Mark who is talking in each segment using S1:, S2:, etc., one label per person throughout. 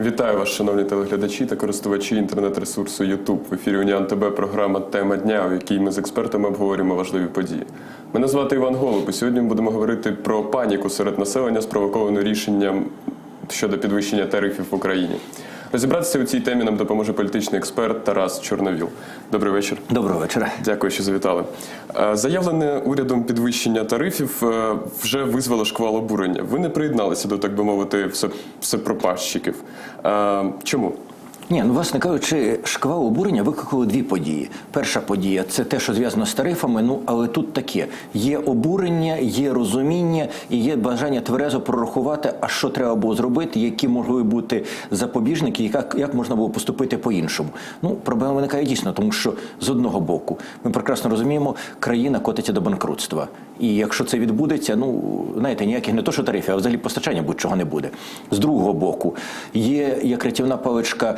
S1: Вітаю вас, шановні телеглядачі та користувачі інтернет-ресурсу YouTube. В ефірі Уніан ТБ програма Тема дня, в якій ми з експертами обговорюємо важливі події. Мене звати Іван Голуб, і сьогодні ми будемо говорити про паніку серед населення, спровоковану рішенням щодо підвищення тарифів в Україні. Розібратися у цій темі нам допоможе політичний експерт Тарас Чорновіл. Добрий вечір.
S2: Доброго вечора.
S1: Дякую, що завітали. Е, Заявлене урядом підвищення тарифів е, вже визвало шквал обурення. Ви не приєдналися до, так би мовити, все- всепропащиків. Е, Чому?
S2: Ні, ну власне кажучи, шквал обурення викликали дві події. Перша подія це те, що зв'язано з тарифами. Ну але тут таке: є обурення, є розуміння і є бажання тверезо прорахувати, а що треба було зробити, які могли бути запобіжники, як, як можна було поступити по-іншому. Ну, проблема виникає дійсно, тому що з одного боку ми прекрасно розуміємо, країна котиться до банкрутства. І якщо це відбудеться, ну знаєте, ніяких не то, що тарифів, а взагалі постачання будь-чого не буде. З другого боку, є як рятівна паличка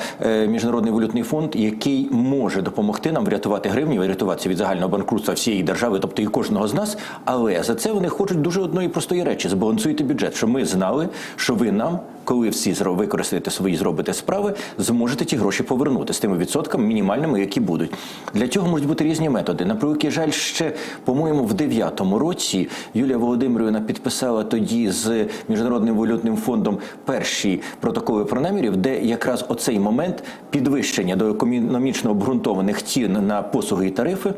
S2: Міжнародний валютний фонд, який може допомогти нам врятувати гривні, врятуватися від загального банкрутства всієї держави, тобто і кожного з нас. Але за це вони хочуть дуже одної простої речі: збалансуйте бюджет, щоб ми знали, що ви нам. Коли всі використаєте свої зробите справи, зможете ті гроші повернути з тими відсотками мінімальними, які будуть. Для цього можуть бути різні методи. На превеликий жаль, ще по-моєму, в 9-му році Юлія Володимирівна підписала тоді з міжнародним валютним фондом перші протоколи про намірів, де якраз оцей момент підвищення до економічно обґрунтованих цін на послуги і тарифи.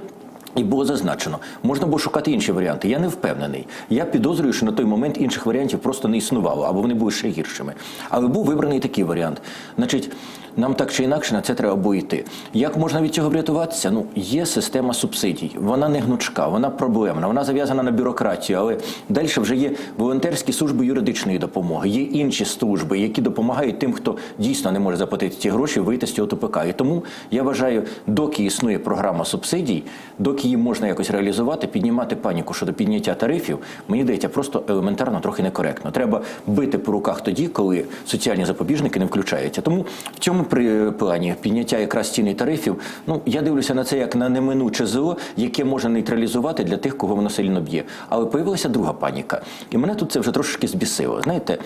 S2: І було зазначено, можна було шукати інші варіанти. Я не впевнений. Я підозрюю, що на той момент інших варіантів просто не існувало, або вони були ще гіршими. Але був вибраний такий варіант. Значить, нам так чи інакше на це треба було йти. Як можна від цього врятуватися? Ну, є система субсидій. Вона не гнучка, вона проблемна, вона зав'язана на бюрократію. Але далі вже є волонтерські служби юридичної допомоги, є інші служби, які допомагають тим, хто дійсно не може заплатити ці гроші, вийти з цього тупика. І тому я вважаю, доки існує програма субсидій, доки її можна якось реалізувати, піднімати паніку щодо підняття тарифів, мені здається, просто елементарно трохи некоректно. Треба бити по руках тоді, коли соціальні запобіжники не включаються. Тому в цьому при плані підняття якраз ціни тарифів, ну я дивлюся на це як на неминуче зло, яке можна нейтралізувати для тих, кого воно сильно б'є. Але появилася друга паніка, і мене тут це вже трошки збісило. Знаєте.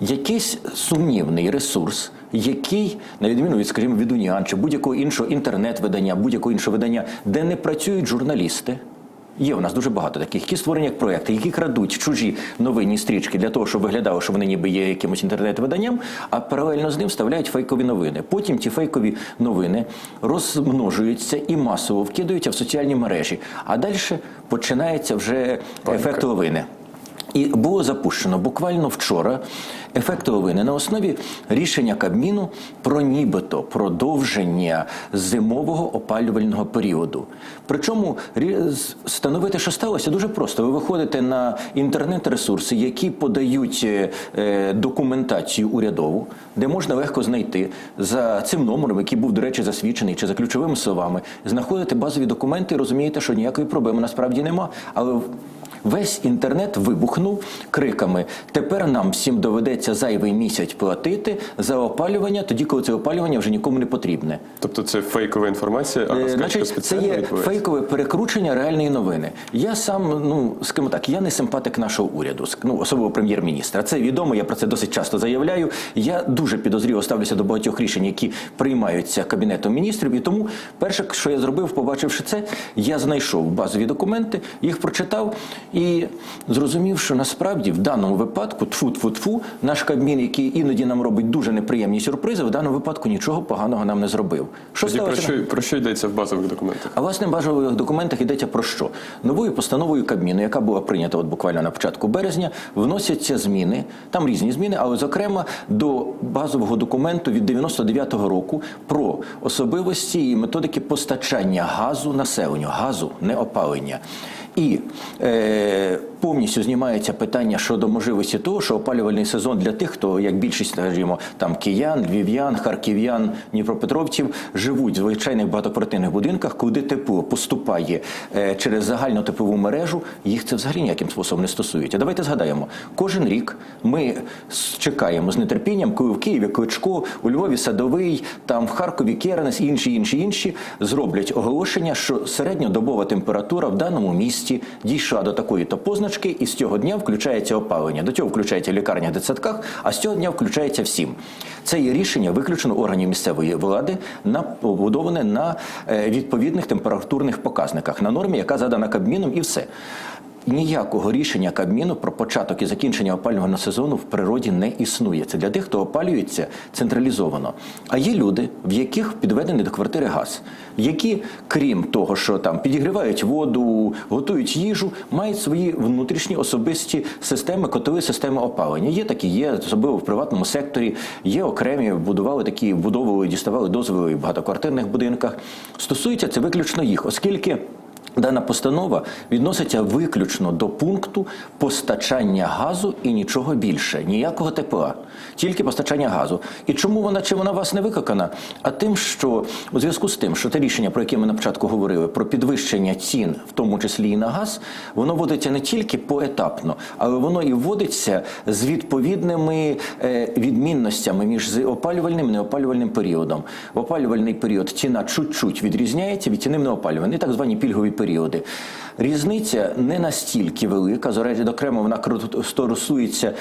S2: Якийсь сумнівний ресурс, який, на відміну від, скажімо, від Уніан чи будь-якого іншого інтернет-видання, будь-якого іншого видання, де не працюють журналісти. Є у нас дуже багато таких, які створені як проекти, які крадуть чужі новинні стрічки для того, щоб виглядало, що вони ніби є якимось інтернет-виданням, а паралельно з ним вставляють фейкові новини. Потім ті фейкові новини розмножуються і масово вкидаються в соціальні мережі. А далі починається вже ефект лавини. І було запущено буквально вчора ефект лавини на основі рішення Кабміну про нібито продовження зимового опалювального періоду. Причому встановити, що сталося, дуже просто. Ви виходите на інтернет-ресурси, які подають е, е, документацію урядову, де можна легко знайти за цим номером, який був, до речі, засвідчений, чи за ключовими словами, знаходите базові документи і розумієте, що ніякої проблеми насправді нема. Але Весь інтернет вибухнув криками. Тепер нам всім доведеться зайвий місяць платити за опалювання, тоді коли це опалювання вже нікому не потрібне.
S1: Тобто це фейкова інформація, а
S2: Е, Значить, це є фейкове перекручення реальної новини. Я сам, ну скажімо так, я не симпатик нашого уряду, ну особливо прем'єр-міністра. Це відомо. Я про це досить часто заявляю. Я дуже підозріло ставлюся до багатьох рішень, які приймаються кабінетом міністрів. І тому перше, що я зробив, побачивши це, я знайшов базові документи, їх прочитав і зрозумів, що насправді в даному випадку тфу тфу тфу наш кабмін, який іноді нам робить дуже неприємні сюрпризи, в даному випадку нічого поганого нам не зробив. Що
S1: Тоді про що, про що йдеться в базових документах?
S2: А власне в базових документах йдеться про що? Новою постановою Кабміну, яка була прийнята от буквально на початку березня, вносяться зміни. Там різні зміни, але зокрема до базового документу від 99-го року про особливості і методики постачання газу населенню, газу, не опалення. І е, повністю знімається питання щодо можливості того, що опалювальний сезон для тих, хто як більшість, скажімо, там киян, львів'ян, харків'ян, дніпропетровців живуть в звичайних багатоквартирних будинках, куди тепло поступає е, через загальну теплову мережу, їх це взагалі ніяким способом не стосується. Давайте згадаємо, кожен рік ми чекаємо з нетерпінням, коли в Києві Кличко, у Львові Садовий, там в Харкові Керенес, інші, інші, інші зроблять оголошення, що середньодобова температура в даному місті дійшла до такої то позначки. і з цього дня включається опалення. До цього включається лікарня в дитсадках, а з цього дня включається всім. Це є рішення виключено органів місцевої влади, на побудоване на е, відповідних температурних показниках, на нормі, яка задана Кабміном, і все. Ніякого рішення Кабміну про початок і закінчення опалювального сезону в природі не існує. Це для тих, хто опалюється централізовано. А є люди, в яких підведений до квартири газ, які, крім того, що там підігрівають воду, готують їжу, мають свої внутрішні особисті системи, котові системи опалення. Є такі, є особливо в приватному секторі. Є окремі будували такі, будовували, діставали дозволи в багатоквартирних будинках. Стосується це виключно їх, оскільки. Дана постанова відноситься виключно до пункту постачання газу і нічого більше, ніякого тепла, тільки постачання газу. І чому вона чи вона вас не викликана? А тим, що у зв'язку з тим, що те рішення, про яке ми на початку говорили, про підвищення цін, в тому числі і на газ, воно вводиться не тільки поетапно, але воно і вводиться з відповідними е, відмінностями між опалювальним і неопалювальним періодом. В опалювальний період ціна чуть-чуть відрізняється від ціни в неопалювальний, так звані пільгові періоди. Різниця не настільки велика. Зореджі окремо вона стосується,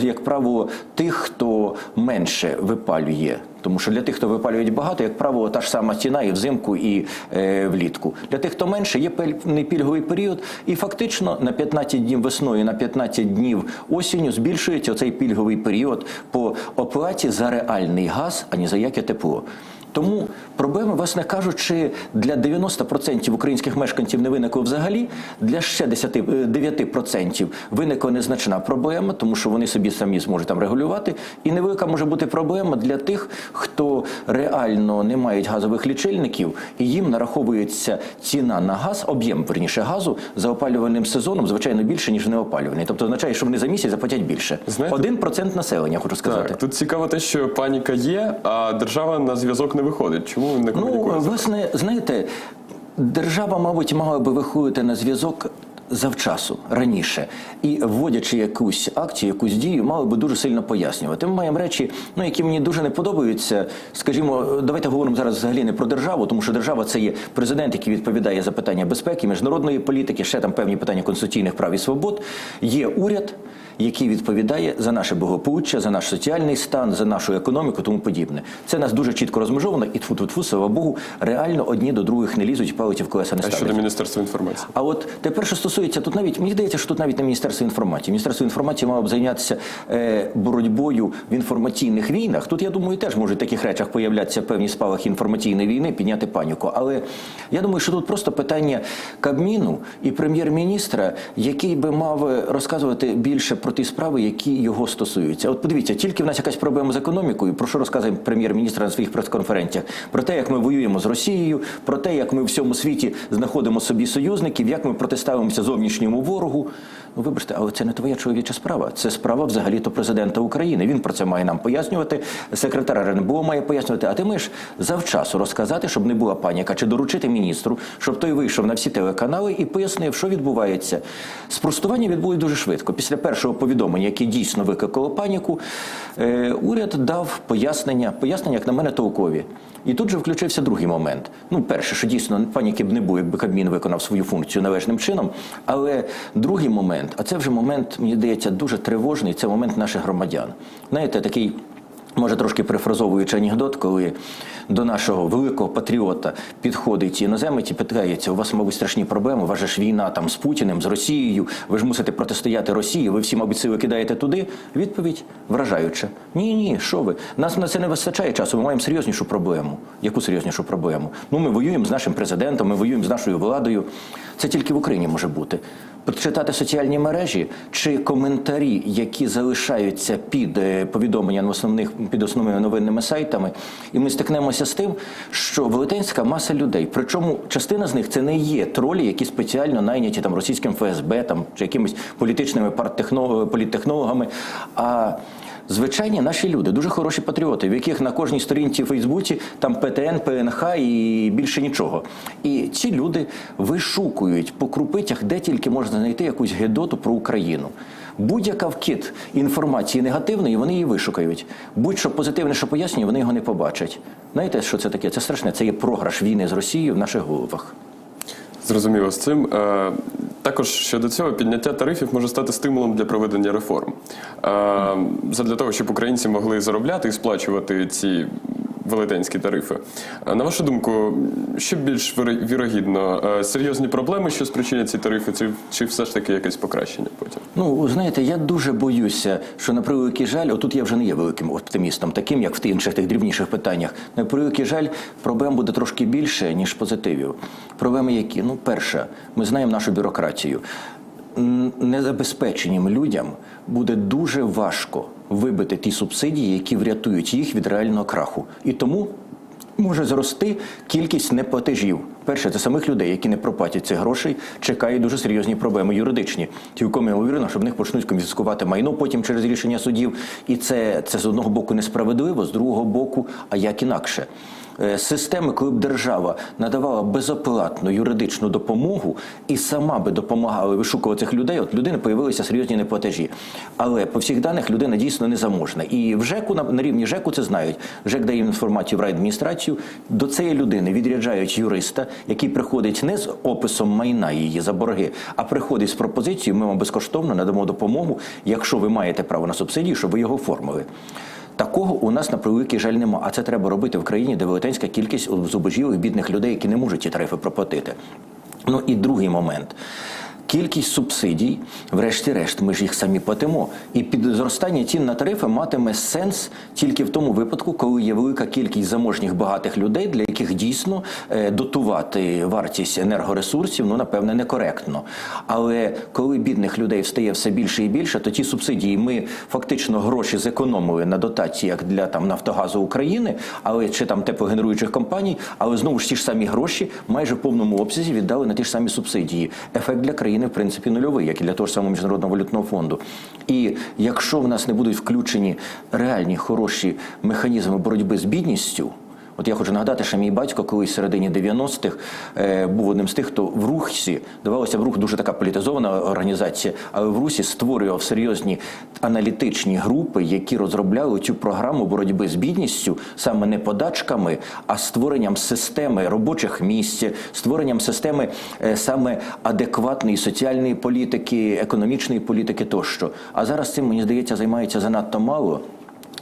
S2: як правило, тих, хто менше випалює. Тому що для тих, хто випалюють багато, як правило, та ж сама ціна і взимку, і е, влітку. Для тих, хто менше, є певний пільговий період, і фактично на 15 днів весною, на 15 днів осінню збільшується цей пільговий період по оплаті за реальний газ, а ні за яке тепло. Тому проблеми, власне кажучи, для 90% українських мешканців не виникло взагалі. Для ще 10, е, 9% виникла незначна проблема, тому що вони собі самі зможуть там регулювати. І невелика може бути проблема для тих, хто реально не мають газових лічильників, і їм нараховується ціна на газ, об'єм верніше газу за опалювальним сезоном, звичайно, більше ніж неопалювальний. Тобто означає, що вони за місяць заплатять більше.
S1: Знаєте-
S2: Один процент населення, хочу сказати.
S1: Так, тут цікаво те, що паніка є, а держава на зв'язок не виходить. Чому він не
S2: Ну, власне, знаєте, держава, мабуть, мала би виходити на зв'язок. Завчасу раніше і вводячи якусь акцію, якусь дію, мали би дуже сильно пояснювати. Ми маємо речі, ну які мені дуже не подобаються. Скажімо, давайте говоримо зараз взагалі не про державу, тому що держава це є президент, який відповідає за питання безпеки, міжнародної політики, ще там певні питання конституційних прав і свобод. Є уряд, який відповідає за наше благополуччя, за наш соціальний стан, за нашу економіку, тому подібне. Це нас дуже чітко розмежовано, і тфу тфу слава Богу, реально одні до других не лізуть, палиті в колеса не
S1: А щодо Міністерства інформації?
S2: А от тепер, що стосується тут, навіть мені здається, що тут навіть не міністерство інформації. Міністерство інформації мало б зайнятися е, боротьбою в інформаційних війнах. Тут я думаю, теж можуть в таких речах появлятися певні спалахи інформаційної війни, підняти паніку. Але я думаю, що тут просто питання Кабміну і прем'єр-міністра, який би мав е, розказувати більше про ті справи, які його стосуються. От подивіться, тільки в нас якась проблема з економікою. Про що розказує прем'єр-міністр на своїх прес-конференціях? Про те, як ми воюємо з Росією, про те, як ми в всьому світі знаходимо собі союзників, як ми протиставимося зовнішньому ворогу. Ну, вибачте, але це не твоя чоловіча справа. Це справа взагалі-то президента України. Він про це має нам пояснювати. Секретар РНБО має пояснювати. А ти маєш завчасу розказати, щоб не була паніка, чи доручити міністру, щоб той вийшов на всі телеканали і пояснив, що відбувається. Спростування відбулось дуже швидко. Після першого повідомлення, яке дійсно викликало паніку, е, уряд дав пояснення, пояснення, як на мене, толкові. І тут же включився другий момент. Ну, перше, що дійсно паніки б не було, якби Кабмін виконав свою функцію належним чином. Але другий момент, а це вже момент, мені здається, дуже тривожний, це момент наших громадян. Знаєте, такий. Може, трошки перефразовуючи анекдот, коли до нашого великого патріота підходить іноземець і питається, у вас, мабуть, страшні проблеми, у вас же ж війна там з Путіним, з Росією, ви ж мусите протистояти Росії, ви всі, мабуть, сили кидаєте туди. Відповідь вражаюча. Ні, ні, що ви? Нас на це не вистачає часу, ми маємо серйознішу проблему. Яку серйознішу проблему? Ну, ми воюємо з нашим президентом, ми воюємо з нашою владою. Це тільки в Україні може бути. Прочитати соціальні мережі чи коментарі, які залишаються під е, повідомлення основних під основними новинними сайтами, і ми стикнемося з тим, що велетенська маса людей, причому частина з них це не є тролі, які спеціально найняті там російським ФСБ там чи якимись політичними парттехно- політтехнологами. А Звичайні наші люди, дуже хороші патріоти, в яких на кожній сторінці в Фейсбуці там ПТН, ПНХ і більше нічого. І ці люди вишукують по крупицях, де тільки можна знайти якусь гедоту про Україну. Будь-яка вкид інформації негативної, вони її вишукають. Будь-що позитивне, що пояснює, вони його не побачать. Знаєте, що це таке? Це страшне. Це є програш війни з Росією в наших головах.
S1: Зрозуміло з цим. Також щодо цього підняття тарифів може стати стимулом для проведення реформ. Е, Задля того, щоб українці могли заробляти і сплачувати ці велетенські тарифи. Е, На вашу думку, що більш віро- вірогідно? Е, Серйозні проблеми, що спричинять ці тарифи, чи, чи все ж таки якесь покращення потім?
S2: Ну, знаєте, я дуже боюся, що на превеликий жаль, отут я вже не є великим оптимістом, таким як в інших тих дрібніших питаннях. На превеликий жаль, проблем буде трошки більше, ніж позитивів. Проблеми які? Ну, перша, ми знаємо нашу бюрократію. Незабезпеченим людям буде дуже важко вибити ті субсидії, які врятують їх від реального краху. І тому може зрости кількість неплатежів. Перше, це самих людей, які не проплатять цих грошей, чекають дуже серйозні проблеми юридичні. Цілком ймовірно, що в них почнуть конфіскувати майно потім через рішення судів. І це, це з одного боку несправедливо, з другого боку, а як інакше. Е, Системи, коли б держава надавала безоплатну юридичну допомогу і сама би допомагала вишукувати цих людей, от людини появилися серйозні неплатежі. Але по всіх даних людина дійсно не заможна. І в ЖЕКу на, рівні ЖЕКу це знають. ЖЕК дає інформацію в райадміністрацію. До цієї людини відряджають юриста, який приходить не з описом майна її за борги, а приходить з пропозицією. Ми вам безкоштовно надамо допомогу, якщо ви маєте право на субсидії, щоб ви його оформили. Такого у нас на превеликий жаль нема. А це треба робити в країні, де велетенська кількість зубожілих бідних людей, які не можуть ці тарифи проплатити. Ну і другий момент. Кількість субсидій, врешті-решт, ми ж їх самі платимо. І під зростання цін на тарифи матиме сенс тільки в тому випадку, коли є велика кількість заможніх багатих людей, для яких дійсно е, дотувати вартість енергоресурсів, ну напевне, некоректно. Але коли бідних людей встає все більше і більше, то ті субсидії ми фактично гроші зекономили на дотаціях для там Нафтогазу України, але чи там теплогенеруючих компаній, але знову ж ті ж самі гроші майже в повному обсязі віддали на ті ж самі субсидії. Ефект для країни в принципі нульовий, як і для того ж самого міжнародного валютного фонду. І якщо в нас не будуть включені реальні хороші механізми боротьби з бідністю. От я хочу нагадати, що мій батько колись в середині 90-х е, був одним з тих, хто в Русі, давалося в рух дуже така політизована організація, але в Русі створював серйозні аналітичні групи, які розробляли цю програму боротьби з бідністю саме не подачками, а створенням системи робочих місць, створенням системи е, саме адекватної соціальної політики, економічної політики тощо. А зараз цим мені здається займається занадто мало.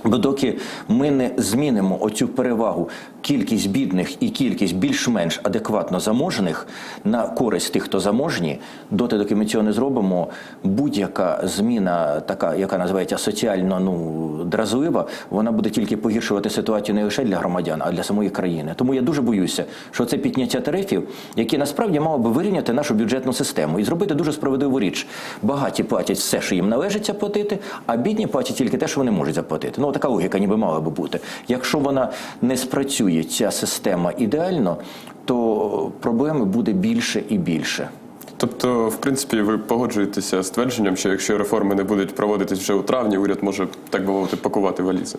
S2: Бо доки ми не змінимо оцю перевагу кількість бідних і кількість більш-менш адекватно заможних на користь тих, хто заможні, доти, доки ми цього не зробимо, будь-яка зміна, така яка називається соціально ну дразлива, вона буде тільки погіршувати ситуацію не лише для громадян, а для самої країни. Тому я дуже боюся, що це підняття тарифів, які насправді мало би вирівняти нашу бюджетну систему і зробити дуже справедливу річ. Багаті платять все, що їм належиться платити, а бідні платять тільки те, що вони можуть заплатити. Ну така логіка ніби мала би бути. Якщо вона не спрацює, ця система ідеально, то проблеми буде більше і більше.
S1: Тобто, в принципі, ви погоджуєтеся з твердженням, що якщо реформи не будуть проводитись вже у травні, уряд може так би мовити пакувати валізи.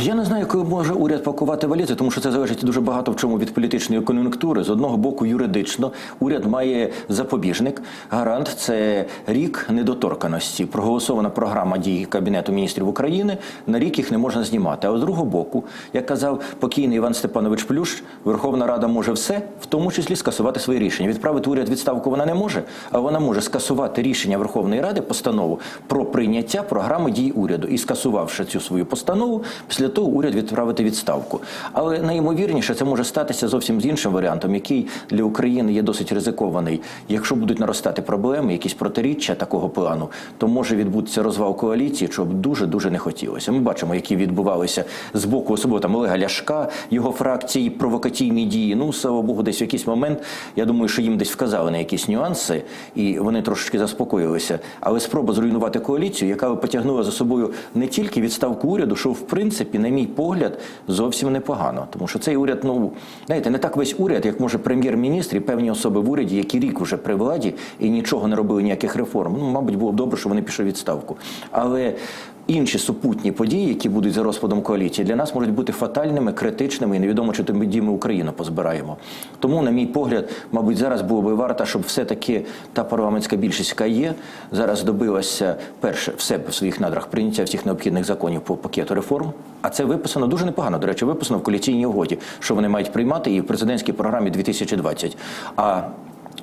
S2: Я не знаю, коли може уряд пакувати валізи, тому що це залежить дуже багато в чому від політичної кон'юнктури. З одного боку, юридично уряд має запобіжник. Гарант це рік недоторканості. Проголосована програма дій Кабінету міністрів України. На рік їх не можна знімати. А з другого боку, як казав покійний Іван Степанович Плющ, Верховна Рада може все, в тому числі скасувати свої рішення. Відправити уряд відставку вона не може, а вона може скасувати рішення Верховної Ради постанову про прийняття програми дій уряду і скасувавши цю свою постанову, після того уряд відправити відставку. Але найімовірніше це може статися зовсім з іншим варіантом, який для України є досить ризикований. Якщо будуть наростати проблеми, якісь протиріччя такого плану, то може відбутися розвал коаліції, що б дуже дуже не хотілося. Ми бачимо, які відбувалися з боку особливо там Олега Ляшка, його фракції, провокаційні дії. Ну слава Богу, десь в якийсь момент я думаю, що їм десь вказали на якісь нюанси, і вони трошечки заспокоїлися. Але спроба зруйнувати коаліцію, яка б потягнула за собою не тільки відставку уряду, що в принципі, на мій погляд, зовсім непогано. Тому що цей уряд, ну знаєте, не так весь уряд, як може прем'єр-міністр і певні особи в уряді, які рік вже при владі і нічого не робили, ніяких реформ. Ну, мабуть, було б добре, що вони пішли відставку. Але інші супутні події, які будуть за розпадом коаліції, для нас можуть бути фатальними, критичними, і невідомо, чи тоді ми Україну позбираємо. Тому, на мій погляд, мабуть, зараз було би варто, щоб все-таки та парламентська більшість, яка є, зараз добилася перше в себе в своїх надрах прийняття всіх необхідних законів по пакету реформ. А це виписано дуже непогано. До речі, виписано в коаліційній угоді, що вони мають приймати і в президентській програмі 2020. А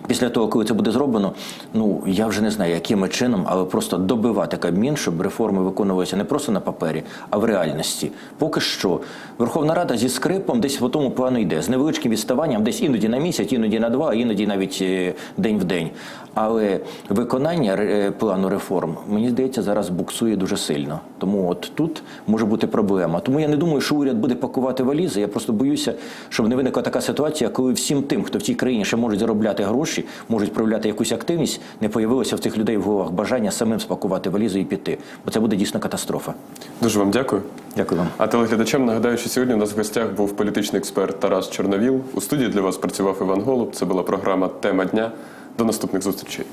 S2: Після того, коли це буде зроблено, ну я вже не знаю, яким чином, але просто добивати Кабмін, щоб реформи виконувалися не просто на папері, а в реальності. Поки що Верховна Рада зі скрипом десь по тому плану йде, з невеличким відставанням, десь іноді на місяць, іноді на два, іноді навіть е, день в день. Але виконання е, плану реформ, мені здається, зараз буксує дуже сильно. Тому от тут може бути проблема. Тому я не думаю, що уряд буде пакувати валізи. Я просто боюся, щоб не виникла така ситуація, коли всім тим, хто в цій країні ще можуть заробляти гроші, можуть проявляти якусь активність, не появилося в цих людей в головах бажання самим спакувати валізи і піти. Бо це буде дійсно катастрофа.
S1: Дуже вам дякую.
S2: Дякую вам.
S1: А телеглядачам нагадаю, що сьогодні у нас в гостях був політичний експерт Тарас Чорновіл. У студії для вас працював Іван Голуб. Це була програма Тема дня. До наступних зустрічей.